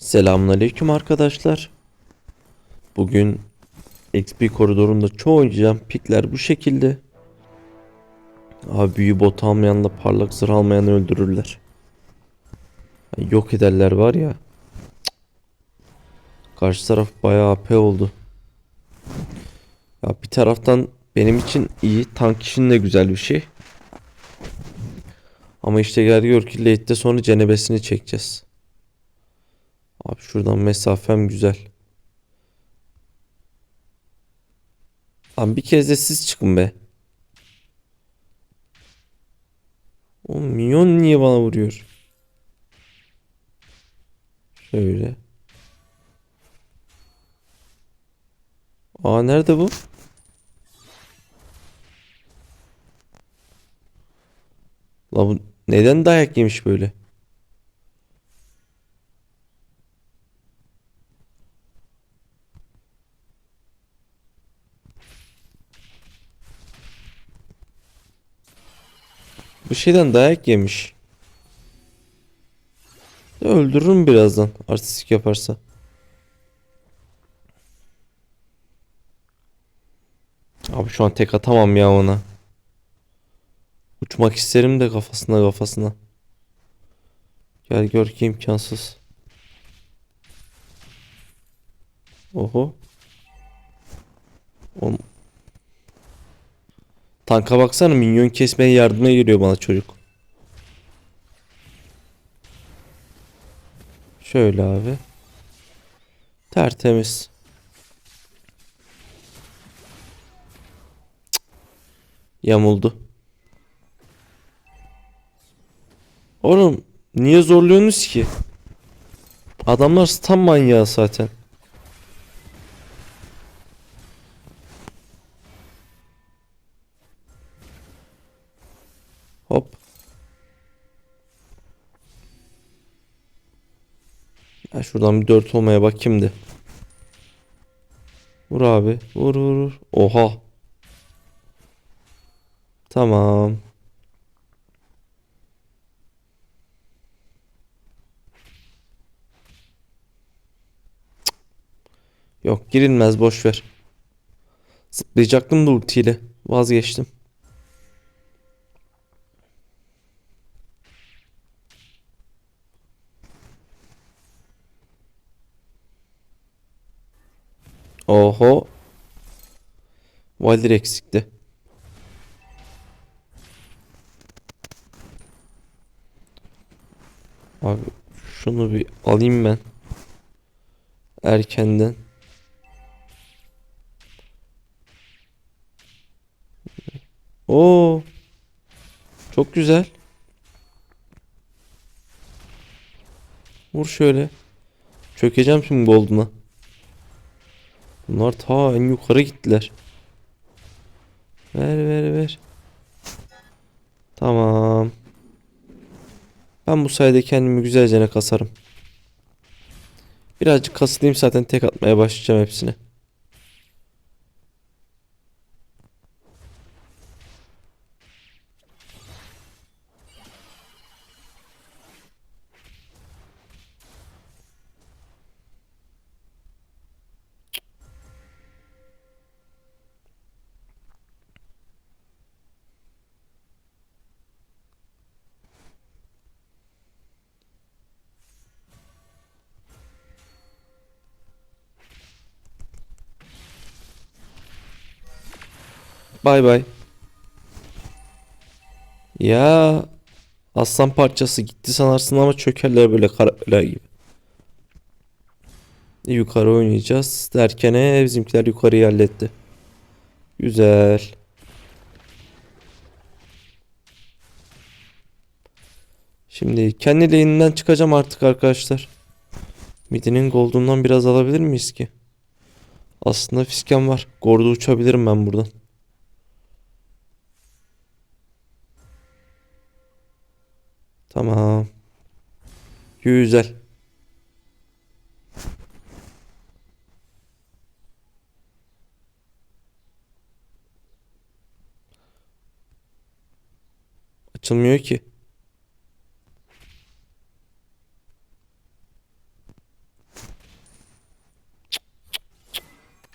Selamünaleyküm arkadaşlar. Bugün XP koridorunda çoğu oynayacağım. Pikler bu şekilde. Abi büyü bot almayanla parlak zırh almayanı öldürürler. Yok ederler var ya. Karşı taraf bayağı AP oldu. Ya bir taraftan benim için iyi. Tank için de güzel bir şey. Ama işte gel gör ki late'de sonra cenebesini çekeceğiz. Abi şuradan mesafem güzel. Lan bir kez de siz çıkın be. O minyon niye bana vuruyor? Şöyle. Aa nerede bu? La bu neden dayak yemiş böyle? Bu şeyden dayak yemiş. Öldürürüm birazdan artistik yaparsa. Abi şu an tek atamam ya ona. Uçmak isterim de kafasına kafasına. Gel gör ki imkansız. Oho. Oğlum. Tanka baksana minyon kesmeye yardıma geliyor bana çocuk. Şöyle abi. Tertemiz. Cık. Yamuldu. Oğlum niye zorluyorsunuz ki? Adamlar stun manyağı zaten. Hop. Ya şuradan bir 4 olmaya bak kimdi? Vur abi. Vur vur vur. Oha. Tamam. Yok girilmez boş ver. Zıplayacaktım da ultiyle. Vazgeçtim. Oho. Valdir eksikti. Abi şunu bir alayım ben. Erkenden. Oo. Çok güzel. Vur şöyle. Çökeceğim şimdi Gold'una. Bunlar ta en yukarı gittiler. Ver ver ver. Tamam. Ben bu sayede kendimi güzelce kasarım. Birazcık kasılayım zaten tek atmaya başlayacağım hepsine. Bay bay. Ya aslan parçası gitti sanarsın ama çökerler böyle karabeler gibi. Yukarı oynayacağız derken e, bizimkiler yukarıyı halletti. Güzel. Şimdi kendi lane'inden çıkacağım artık arkadaşlar. Midinin gold'undan biraz alabilir miyiz ki? Aslında fiskem var. Gord'a uçabilirim ben buradan. Tamam. Güzel. Açılmıyor ki.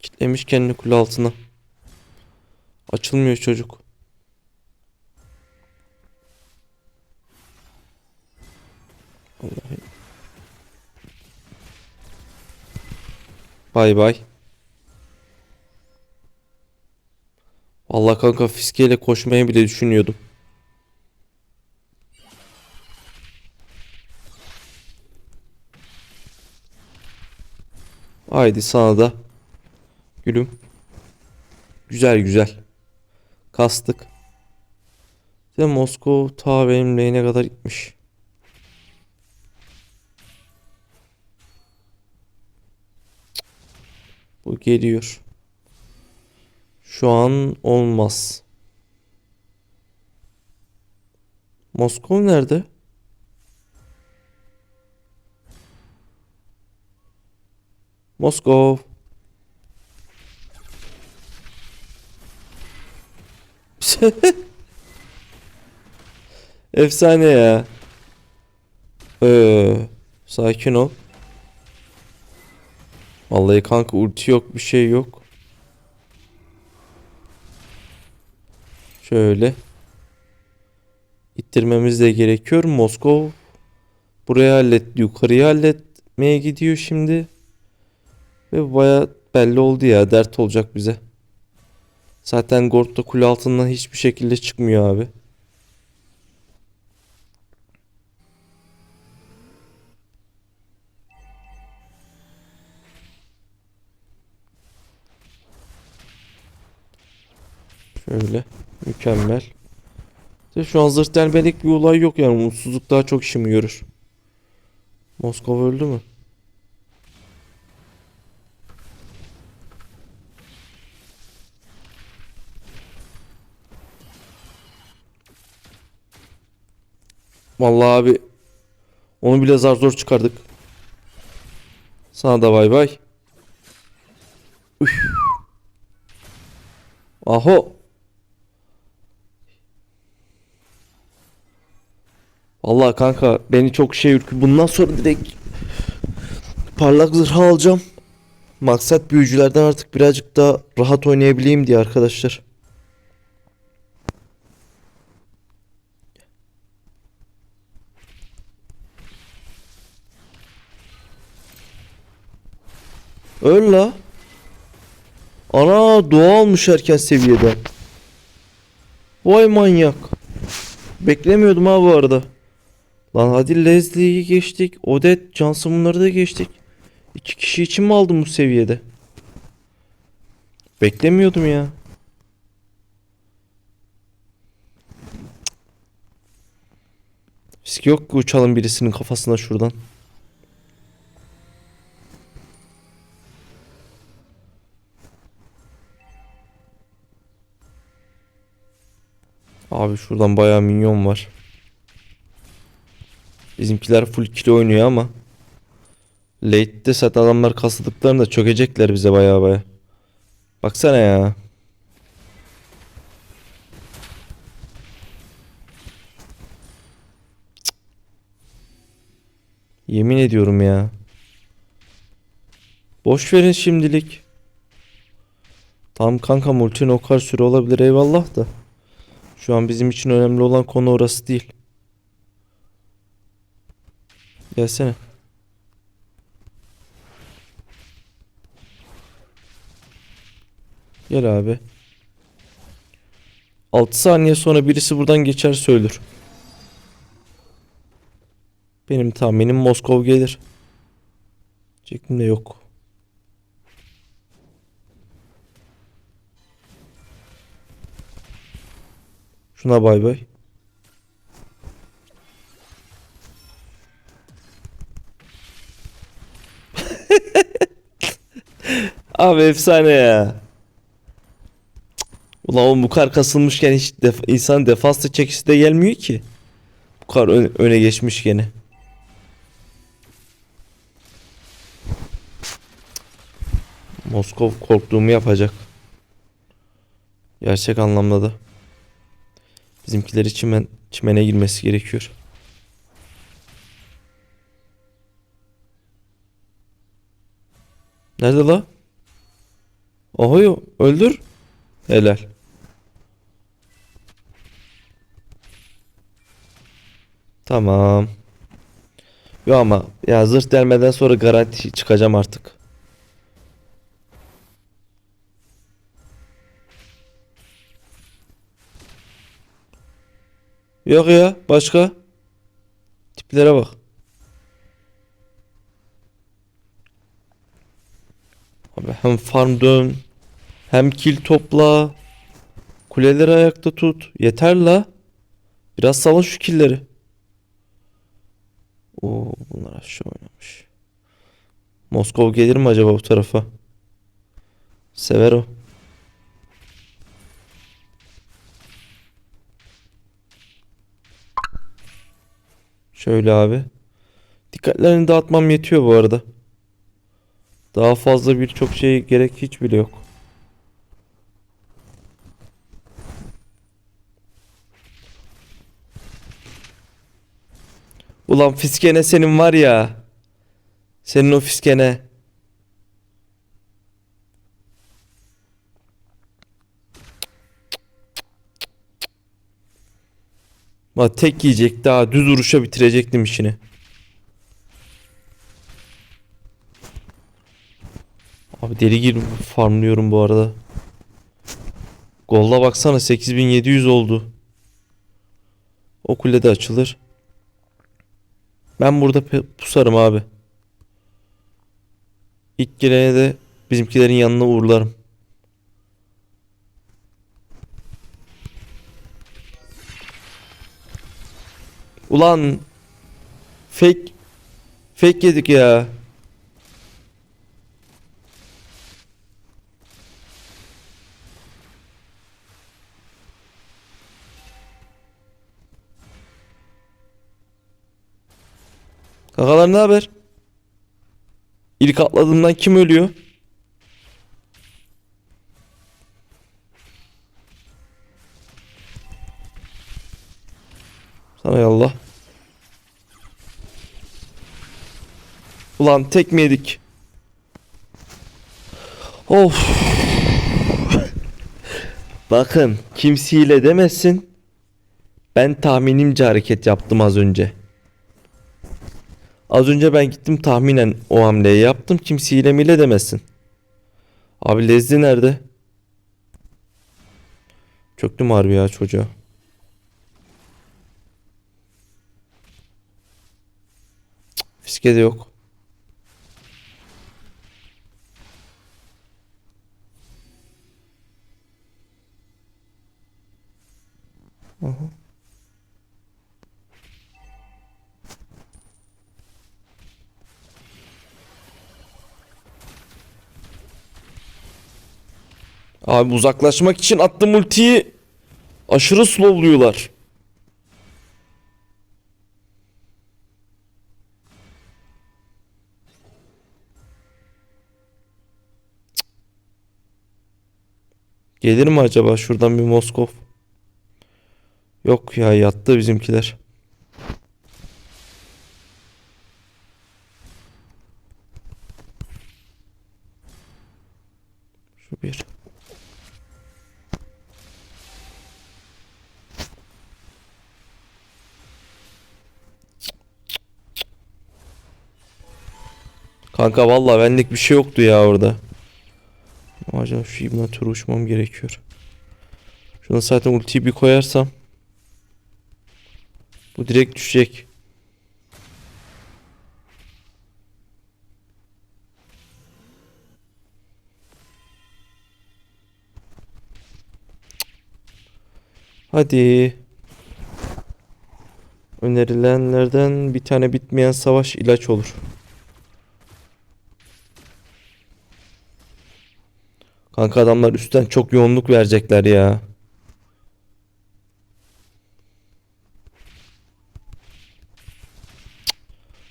Kitlemiş kendini kule altına. Açılmıyor çocuk. Bay bay. Vallahi kanka fiskeyle koşmayı bile düşünüyordum. Haydi sana da. Gülüm. Güzel güzel. Kastık. De Moskova ta benim kadar gitmiş. Bu geliyor. Şu an olmaz. Moskova nerede? Moskov. Efsane ya. Ee, sakin ol. Vallahi kanka ulti yok bir şey yok. Şöyle. İttirmemiz de gerekiyor. Moskov buraya hallet, yukarıya halletmeye gidiyor şimdi. Ve baya belli oldu ya dert olacak bize. Zaten Gord da kule altından hiçbir şekilde çıkmıyor abi. Şöyle mükemmel. Şu an zırt delmelik bir olay yok yani mutsuzluk daha çok işimi görür. Moskova öldü mü? Vallahi abi onu bile zar zor çıkardık. Sana da bay bay. Üf. Aho. Vallahi kanka beni çok şey ürkü. Bundan sonra direkt parlak zırh alacağım. Maksat büyücülerden artık birazcık daha rahat oynayabileyim diye arkadaşlar. Öl la. Ana doğa almış erken seviyede. Vay manyak. Beklemiyordum ha bu arada. Lan hadi Leslie'yi geçtik. Odette, Johnson bunları da geçtik. İki kişi için mi aldım bu seviyede? Beklemiyordum ya. Risk yok ki uçalım birisinin kafasına şuradan. Abi şuradan bayağı minyon var. Bizimkiler full kilo oynuyor ama. Late'de zaten adamlar kasıldıklarında çökecekler bize bayağı bayağı. Baksana ya. Yemin ediyorum ya. Boş verin şimdilik. Tam kanka multi nokar süre olabilir eyvallah da. Şu an bizim için önemli olan konu orası değil. Gelsene. Gel abi. 6 saniye sonra birisi buradan geçer söylür. Benim tahminim Moskov gelir. Şeklinde yok. Şuna bay bay. Abi efsane ya. Ulan oğlum bu kadar kasılmışken hiç def insan defansla çekisi de gelmiyor ki. Bu kadar öne, öne geçmiş gene. Moskov korktuğumu yapacak. Gerçek anlamda da. Bizimkileri çimen, çimene girmesi gerekiyor. Nerede la? Ohoyo öldür. Helal. Tamam. Yo ama ya zırh delmeden sonra garanti çıkacağım artık. Yok ya başka. Tiplere bak. Abi hem farm dön hem kill topla. Kuleleri ayakta tut. Yeter la. Biraz salın şu killleri. Oo bunlar aşağı oynamış. Moskov gelir mi acaba bu tarafa? Sever o. Şöyle abi. Dikkatlerini dağıtmam yetiyor bu arada. Daha fazla birçok şey gerek hiç bile yok. Ulan fiskene senin var ya. Senin o fiskene. Ma tek yiyecek daha düz vuruşa bitirecektim işini. Abi deli gibi farmlıyorum bu arada. Golda baksana 8700 oldu. O kule de açılır. Ben burada pusarım abi. İlk gelene de bizimkilerin yanına uğurlarım. Ulan fake fake yedik ya. Kakalar ne haber? İlk atladığımdan kim ölüyor? Sana yallah. Ulan tek mi yedik? Of. Bakın kimseyle demesin. Ben tahminimce hareket yaptım az önce. Az önce ben gittim tahminen o hamleyi yaptım. Kimse hile mile demesin. Abi Lezli nerede? Çöktüm harbi ya çocuğa. Fiske de yok. Abi uzaklaşmak için attığım ultiyi aşırı slowluyorlar. Gelir mi acaba şuradan bir Moskov? Yok ya yattı bizimkiler. Şu bir. Kanka valla benlik bir şey yoktu ya orada. Acaba şu ibnatörü uçmam gerekiyor. Şuna zaten ultiyi bir koyarsam. Bu direkt düşecek. Hadi. Önerilenlerden bir tane bitmeyen savaş ilaç olur. Kanka adamlar üstten çok yoğunluk verecekler ya.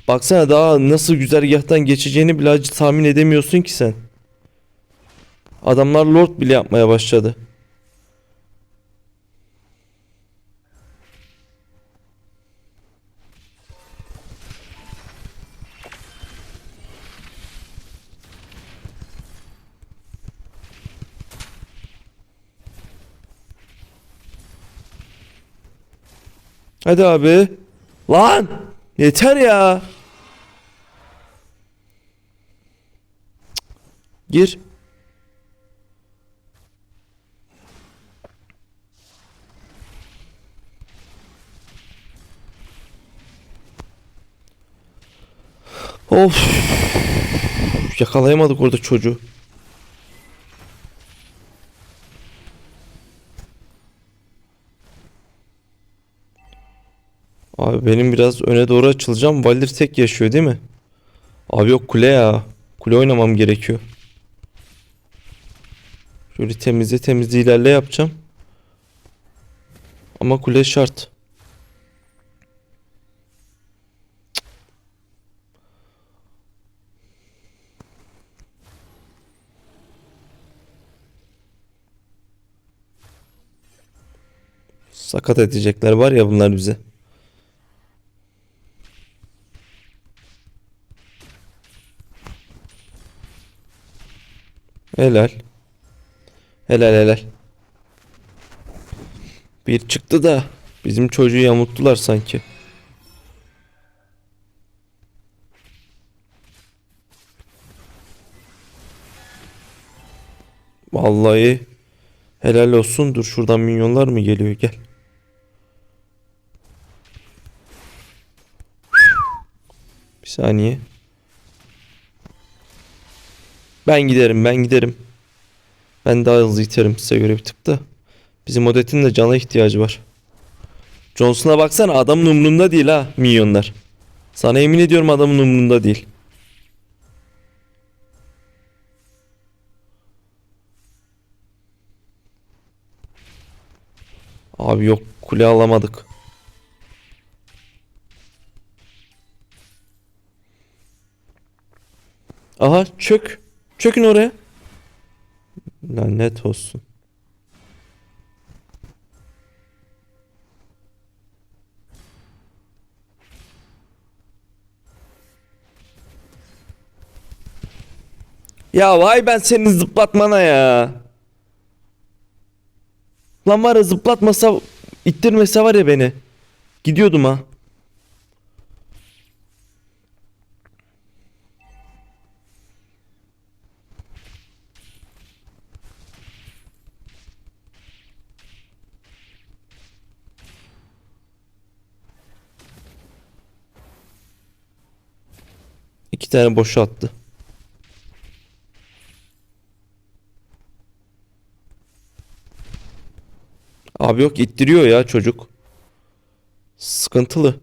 Baksana daha nasıl güzergahtan geçeceğini bile tahmin edemiyorsun ki sen. Adamlar lord bile yapmaya başladı. Hadi abi. Lan! Yeter ya. Gir. Of. Yakalayamadık orada çocuğu. Abi benim biraz öne doğru açılacağım. Valdir tek yaşıyor değil mi? Abi yok kule ya. Kule oynamam gerekiyor. Şöyle temizle temizle ilerle yapacağım. Ama kule şart. Sakat edecekler var ya bunlar bize. Helal. Helal helal. Bir çıktı da bizim çocuğu yamulttular sanki. Vallahi helal olsun. Dur şuradan minyonlar mı geliyor? Gel. Bir saniye. Ben giderim ben giderim. Ben daha hızlı iterim size göre bir tık da. Bizim Odette'in de cana ihtiyacı var. Johnson'a baksana adamın umrunda değil ha milyonlar. Sana emin ediyorum adamın umrunda değil. Abi yok kule alamadık. Aha çök. Çökün oraya. Lanet olsun. Ya vay ben senin zıplatmana ya. Lan var ya zıplatmasa ittirmese var ya beni. Gidiyordum ha. Tane boşa attı. Abi yok ittiriyor ya çocuk. Sıkıntılı.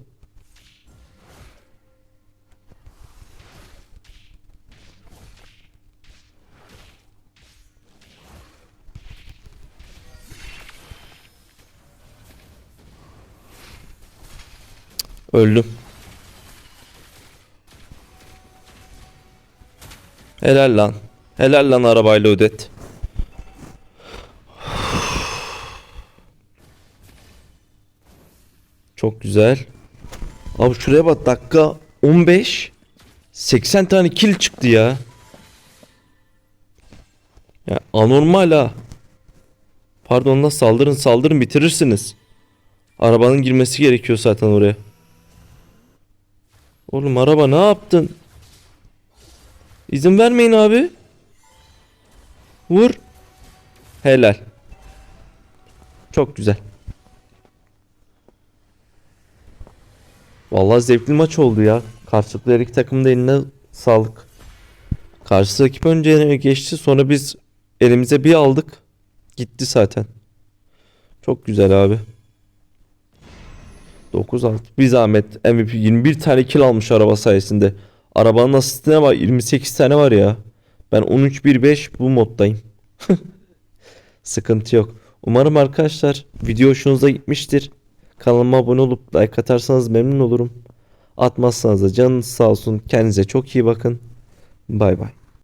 Öldüm. Helal lan. Helal lan arabayla ödet. Çok güzel. Abi şuraya bak dakika 15 80 tane kill çıktı ya. Ya anormal ha. Pardon da saldırın saldırın bitirirsiniz. Arabanın girmesi gerekiyor zaten oraya. Oğlum araba ne yaptın? İzin vermeyin abi. Vur. Helal. Çok güzel. Vallahi zevkli maç oldu ya. Karşılıklı her iki takımın da eline sağlık. Karşı rakip önce geçti sonra biz elimize bir aldık. Gitti zaten. Çok güzel abi. 9-6. Bir zahmet MVP 21 tane kill almış araba sayesinde. Arabanın asistine var 28 tane var ya. Ben 13-1-5 bu moddayım. Sıkıntı yok. Umarım arkadaşlar video hoşunuza gitmiştir. Kanalıma abone olup like atarsanız memnun olurum. Atmazsanız da canınız sağ olsun. Kendinize çok iyi bakın. Bay bay.